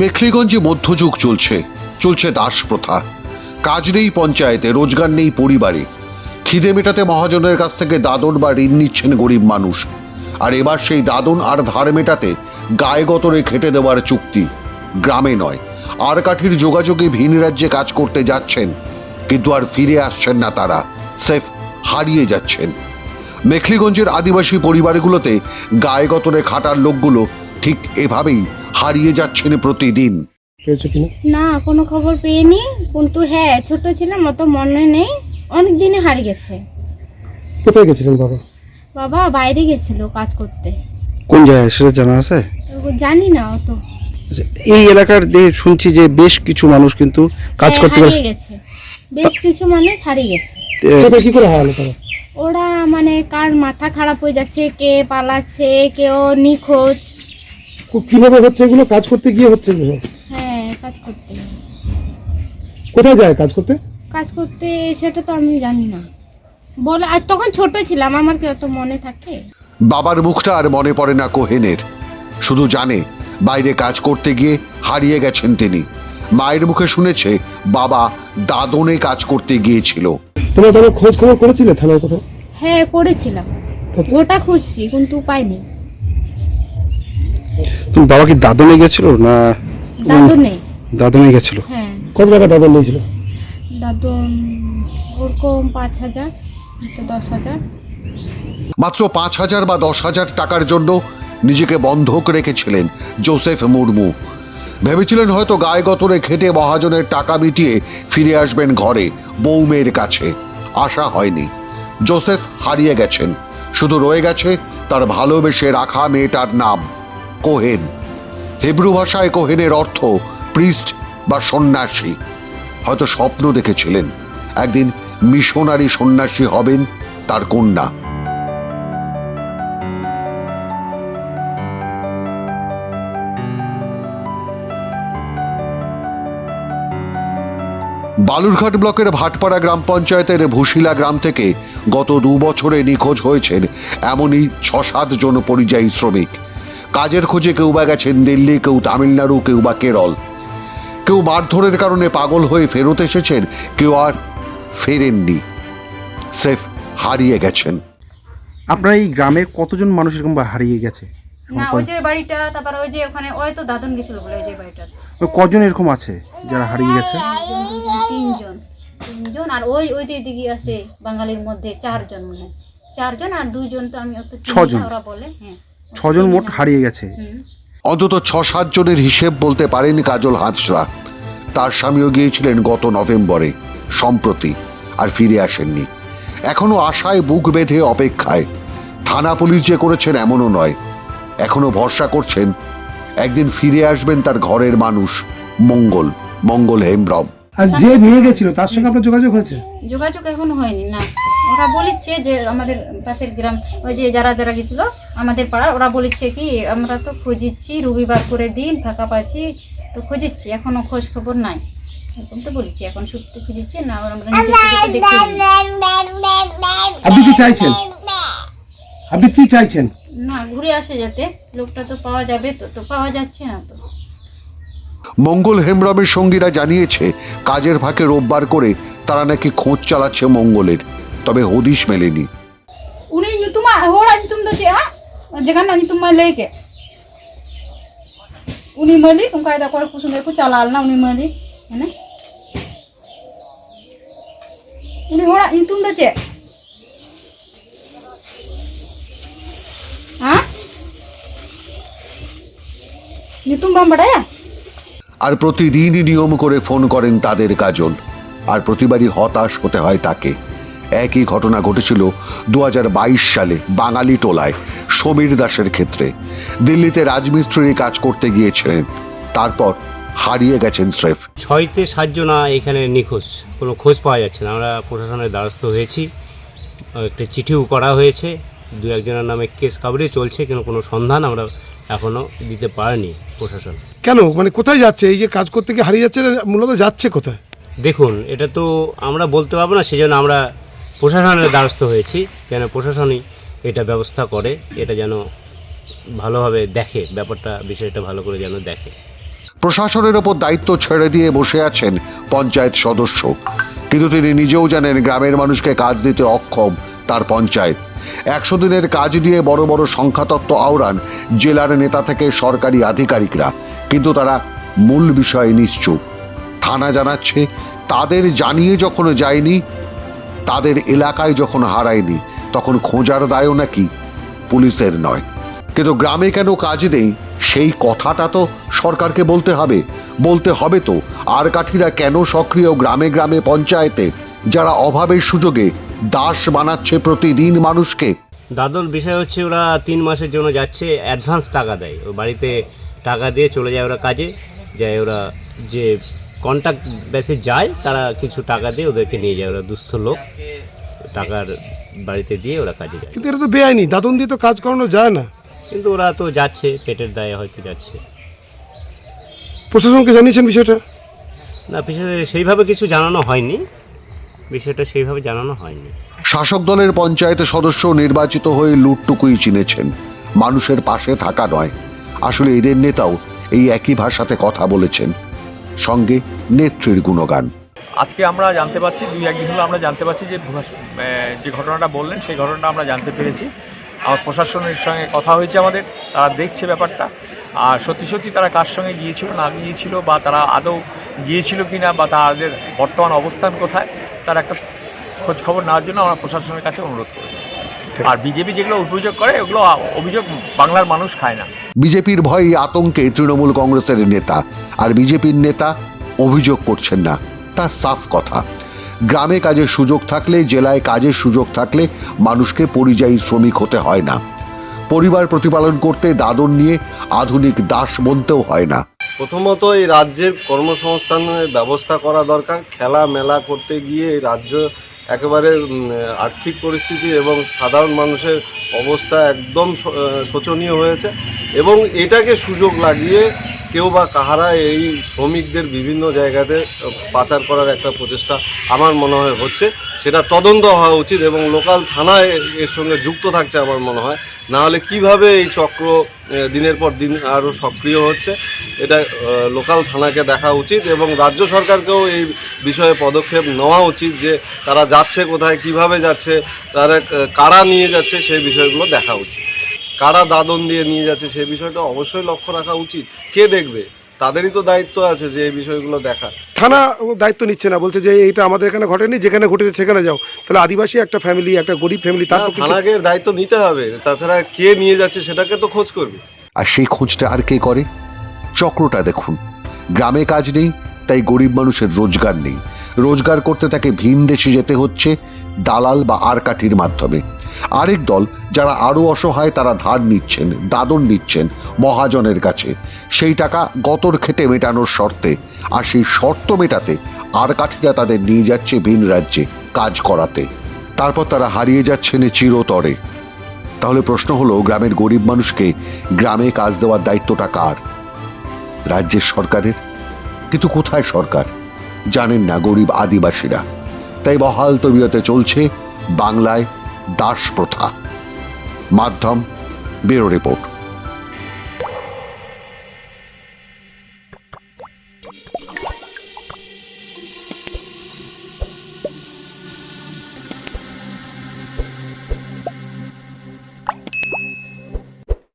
মেখলিগঞ্জে মধ্যযুগ চলছে চলছে দাস প্রথা। কাজ নেই পঞ্চায়েতে, রোজগার নেই পরিবারে। খিদে মেটাতে মহাজনের কাছ থেকে দাদন বা ঋণ নিচ্ছেন গরিব মানুষ। আর এবার সেই দাদন আর ধার মেটাতে গায়ে গতরে খেটে দেওয়ার চুক্তি। গ্রামে নয়, আর কাঠির যোগাযোগে ভিন রাজ্যে কাজ করতে যাচ্ছেন, কিন্তু আর ফিরে আসছেন না তারা, সেফ হারিয়ে যাচ্ছেন। মেখলিগঞ্জের আদিবাসী পরিবারগুলোতে গায়ে গতরে খাটার লোকগুলো ঠিক এভাবেই হারিয়ে যাচ্ছেন প্রতিদিন। পেয়েছ কিনা? না কোনো খবর পেয়েনি কিন্তু হ্যাঁ ছোট ছিলাম অত মনে নেই। অনেক দিনে হারিয়ে গেছে। কোথায় গেছিলেন বাবা? বাবা বাইরে গেছিল কাজ করতে। কোন জায়গায়? সেটা জানা আছে? জানি না অত। আচ্ছা, এই এলাকার দিয়ে শুনছি যে বেশ কিছু মানুষ কিন্তু কাজ হ্যাঁ, করতে হারিয়ে গেছে। বেশ কিছু মানুষ হারিয়ে গেছে। কোথায় কি করে হারালো তারা? ওরা মানে কার মাথা খারাপ হয়ে যাচ্ছে কে পালাচ্ছে কেউ নিখোঁজ। কীভাবে হচ্ছে এগুলো? কাজ করতে গিয়ে হচ্ছে এগুলো? হ্যাঁ কাজ করতে। কোথায় যায় কাজ করতে? কাজ করতে সেটা তো আমি জানি না। বলে আর তখন ছোট ছিলাম আমার কি অত মনে থাকে? বাবার মুখটা আর মনে পড়ে না কোহেনের। শুধু জানে বাইরে কাজ করতে গিয়ে হারিয়ে গেছেন তিনি। মায়ের মুখে শুনেছে বাবা দাদনে কাজ করতে গিয়েছিল। তোমরা তাহলে খোঁজ খবর করেছিলে থানায় কোথাও? হ্যাঁ করেছিলাম। গোটা খুঁজছি কিন্তু পাইনি তুমি বাবা কি দাদনে গেছিল না দাদু নেই। দাদনে গেছিল? হ্যাঁ। কত টাকা দাদন নিয়েছিল? দাদু ওরকম পাঁচ হাজার তো দশ হাজার। মাত্র পাঁচ হাজার বা দশ হাজার টাকার জন্য নিজেকে বন্ধক রেখেছিলেন জোসেফ মুর্মু। ভেবেছিলেন হয়তো গায়ে গতরে খেটে মহাজনের টাকা মিটিয়ে ফিরে আসবেন ঘরে বউ মেয়ের কাছে। আশা হয়নি। জোসেফ হারিয়ে গেছেন। শুধু রয়ে গেছে তার ভালোবেসে রাখা মেয়েটার নাম। কোহেন। হেব্রু ভাষায় কোহেনের অর্থ প্রিস্ট বা সন্ন্যাসী। হয়তো স্বপ্ন দেখেছিলেন, একদিন মিশনারি সন্ন্যাসী হবেন তার কন্যা। বালুরঘাট ব্লকের ভাটপাড়া গ্রাম পঞ্চায়েতের ভুশিলা গ্রাম থেকে গত দু বছরে নিখোঁজ হয়েছেন এমনই ছ সাত জন পরিযায়ী শ্রমিক। কাজের খোঁজে কেউ বা গেছেন দিল্লি কেউ তামিলনাড়ু কেউ বা কেরল। কেউ মারধরের কারণে পাগল হয়ে ফেরত এসেছেন কেউ আর ফেরেননি। স্রেফ হারিয়ে গেছেন। আপনার এই গ্রামে কতজন মানুষ এরকম হারিয়ে গেছে? না ওই যে বাড়িটা তারপর ওই যে ওখানে ওই তো দাদন গেছিল বলে ওই যে বাড়িটা। কজন এরকম আছে যারা হারিয়ে গেছে? তিনজন। তিনজন আর ওই ওই দিকে দিকে আছে বাঙালির মধ্যে চারজন মনে হয়। চারজন আর দুইজন তো আমি অত ছজন। ওরা বলে হ্যাঁ। ছজন মোট হারিয়ে গেছে। অন্তত ছ সাত জনের হিসেব বলতে পারেন কাজল হাঁসরা তার স্বামীও গিয়েছিলেন গত নভেম্বরে, সম্প্রতি, আর ফিরে আসেননি। এখনও আশায় বুক বেঁধে অপেক্ষায়। থানা পুলিশ যে করেছেন এমনও নয়। এখনও ভরসা করছেন, একদিন ফিরে আসবেন তার ঘরের মানুষ, মঙ্গল মঙ্গল হেমব্রম। আর যে নিয়ে গেছিল তার সঙ্গে আপনার যোগাযোগ হয়েছে? যোগাযোগ এখন হয়নি না। ওরা বলিচ্ছে যে আমাদের পাশের গ্রাম ওই যে যারা যারা গেছিল আমাদের পাড়ার ওরা বলিচ্ছে কি আমরা তো খুঁজিচ্ছি রবিবার করে দিন ফাঁকা পাচ্ছি তো খুঁজিচ্ছি এখনও খোঁজ খবর নাই। এরকম তো বলেছি এখন সত্যি খুঁজিচ্ছে না ওরা আমরা দেখতে আপনি কি চাইছেন? আপনি কি চাইছেন? না ঘুরে আসে যাতে লোকটা তো পাওয়া যাবে তো তো পাওয়া যাচ্ছে না তো। মঙ্গল হেমব্রমের সঙ্গীরা জানিয়েছে, কাজের ফাঁকে রোববার করে তারা নাকি খোঁজ চালাচ্ছে মঙ্গলের, তবে হদিশ মেলেনি। উনি তোমার হোড়া যেখানে উনি না, উনি মালিক হ্যাঁ উনি আর প্রতিদিনই নিয়ম করে ফোন করেন তাদের কাজল। আর প্রতিবারই হতাশ হতে হয় তাকে। একই ঘটনা ঘটেছিল দু হাজার বাইশ সালে বাঙালি টোলায়, সমীর দাসের ক্ষেত্রে। দিল্লিতে রাজমিস্ত্রির কাজ করতে গিয়েছিলেন। তারপর হারিয়ে গেছেন স্রেফ। ছয়তে সাতজনা এখানে নিখোঁজ। কোনো খোঁজ পাওয়া যাচ্ছে না। আমরা প্রশাসনের দ্বারস্থ হয়েছি। একটা চিঠিও করা হয়েছে। দু একজনের নামে কেস কাবড়ে চলছে, কিন্তু কোনো সন্ধান আমরা এখনও দিতে পারিনি প্রশাসন। কেন? মানে কোথায় যাচ্ছে? এই যে কাজ করতে গিয়ে হারিয়ে যাচ্ছে মূলত যাচ্ছে কোথায়? দেখুন এটা তো আমরা বলতে পারব না সেজন্য আমরা প্রশাসনের দ্বারস্থ হয়েছি যেন প্রশাসনই এটা ব্যবস্থা করে এটা যেন ভালোভাবে দেখে ব্যাপারটা বিষয়টা ভালো করে যেন দেখে। প্রশাসনের ওপর দায়িত্ব ছেড়ে দিয়ে বসে আছেন পঞ্চায়েত সদস্য। কিন্তু তিনি নিজেও জানেন গ্রামের মানুষকে কাজ দিতে অক্ষম তার পঞ্চায়েত। একশো দিনের কাজ দিয়ে বড় বড় সংখ্যাতত্ত্ব আওড়ান জেলার নেতা থেকে সরকারি আধিকারিকরা। কিন্তু তারা মূল বিষয়ে নিশ্চুপ। থানা জানাচ্ছে, তাদের জানিয়ে যখন যায়নি, তাদের এলাকায় যখন হারায়নি, তখন খোঁজার দায়ও নাকি পুলিশের নয়। কিন্তু গ্রামে কেন কাজ নেই, সেই কথাটা তো সরকারকে বলতে হবে। বলতে হবে তো আর কাঠিরা কেন সক্রিয় গ্রামে গ্রামে পঞ্চায়েতে, যারা অভাবের সুযোগে দাস বানাচ্ছে প্রতিদিন মানুষকে? দাদন বিষয় হচ্ছে ওরা তিন মাসের জন্য যাচ্ছে, অ্যাডভান্স টাকা দেয়। ও বাড়িতে টাকা দিয়ে চলে যায় ওরা কাজে যায় ওরা যে কন্ট্যাক্ট বেসে যায় তারা কিছু টাকা দিয়ে ওদেরকে নিয়ে যায় ওরা দুস্থ লোক। টাকার বাড়িতে দিয়ে ওরা কাজে যায়। কিন্তু এটা তো বেআইনি দাদন দিয়ে তো কাজ করানো যায় না। কিন্তু ওরা তো যাচ্ছে পেটের দায়ে হয়তো যাচ্ছে। প্রশাসনকে জানিয়েছেন বিষয়টা? না পিছনে সেইভাবে কিছু জানানো হয়নি। বিষয়টা সেইভাবে জানানো হয়নি। শাসক দলের পঞ্চায়েত সদস্য নির্বাচিত হয়ে লুটটুকুই চিনেছেন। মানুষের পাশে থাকা নয়। আসলে এদের নেতাও এই একই ভাষাতে কথা বলেছেন। সঙ্গে নেত্রীর গুণগান। আজকে আমরা জানতে পারছি, দুই একদিন হলো আমরা জানতে পারছি যে যে ঘটনাটা বললেন, সেই ঘটনাটা আমরা জানতে পেরেছি। আমার প্রশাসনের সঙ্গে কথা হয়েছে আমাদের, তারা দেখছে ব্যাপারটা। আর সত্যি সত্যি তারা কার সঙ্গে গিয়েছিল, না গিয়েছিল, বা তারা আদৌ গিয়েছিল কি না বা তাদের বর্তমান অবস্থান কোথায়, তার একটা খোঁজ খবর নেওয়ার জন্য আমরা প্রশাসনের কাছে অনুরোধ করেছি। আর বিজেপি যেগুলো অভিযোগ করে ওগুলো অভিযোগ বাংলার মানুষ খায় না। বিজেপির ভয়ে আতঙ্কে তৃণমূল কংগ্রেসের নেতা আর বিজেপির নেতা অভিযোগ করছেন না। তা সাফ কথা। গ্রামে কাজের সুযোগ থাকলে জেলায় কাজের সুযোগ থাকলে মানুষকে পরিযায়ী শ্রমিক হতে হয় না। পরিবার প্রতিপালন করতে দাদন নিয়ে আধুনিক দাস বনতেও হয় না। প্রথমত এই রাজ্যের কর্মসংস্থানের ব্যবস্থা করা দরকার। খেলা মেলা করতে গিয়ে এই রাজ্য একেবারে আর্থিক পরিস্থিতি এবং সাধারণ মানুষের অবস্থা একদম শোচনীয় হয়েছে এবং এটাকে সুযোগ লাগিয়ে কেউ বা কাহারা এই শ্রমিকদের বিভিন্ন জায়গাতে পাচার করার একটা প্রচেষ্টা আমার মনে হয় হচ্ছে, সেটা তদন্ত হওয়া উচিত এবং লোকাল থানায় এর সঙ্গে যুক্ত থাকছে আমার মনে হয়। না হলে কীভাবে এই চক্র দিনের পর দিন আরও সক্রিয় হচ্ছে, এটা লোকাল থানাকে দেখা উচিত এবং রাজ্য সরকারকেও এই বিষয়ে পদক্ষেপ নেওয়া উচিত যে তারা যাচ্ছে কোথায়, কীভাবে যাচ্ছে, তারা কারা নিয়ে যাচ্ছে, সেই বিষয়গুলো দেখা উচিত। কারা দাদন দিয়ে নিয়ে যাচ্ছে সেই বিষয়টা অবশ্যই লক্ষ্য রাখা উচিত। কে দেখবে? তাদেরই তো দায়িত্ব আছে যে এই বিষয়গুলো দেখা থানা দায়িত্ব নিচ্ছে না বলছে যে এইটা আমাদের এখানে ঘটেনি যেখানে ঘটেছে সেখানে যাও। তাহলে আদিবাসী একটা ফ্যামিলি একটা গরিব ফ্যামিলি তার থানাকে দায়িত্ব নিতে হবে। তাছাড়া কে নিয়ে যাচ্ছে সেটাকে তো খোঁজ করবে। আর সেই খোঁজটা আর কে করে? চক্রটা দেখুন। গ্রামে কাজ নেই তাই গরিব মানুষের রোজগার নেই। রোজগার করতে তাকে ভিন দেশে যেতে হচ্ছে দালাল বা আর কাঠির মাধ্যমে। আরেক দল যারা আরও অসহায় তারা ধার নিচ্ছেন, দাদন নিচ্ছেন মহাজনের কাছে। সেই টাকা গতর খেটে মেটানোর শর্তে আর সেই শর্ত মেটাতে আর কাঠিরা তাদের নিয়ে যাচ্ছে ভিন রাজ্যে কাজ করাতে। তারপর তারা হারিয়ে যাচ্ছেন চিরতরে। তাহলে প্রশ্ন হলো, গ্রামের গরিব মানুষকে গ্রামে কাজ দেওয়ার দায়িত্বটা কার? রাজ্যের সরকারের? কিন্তু কোথায় সরকার? জানেন না গরিব আদিবাসীরা। তাই বহাল তবিয়তে চলছে বাংলায় দাস প্রথা। মাধ্যম ব্যুরো রিপোর্ট।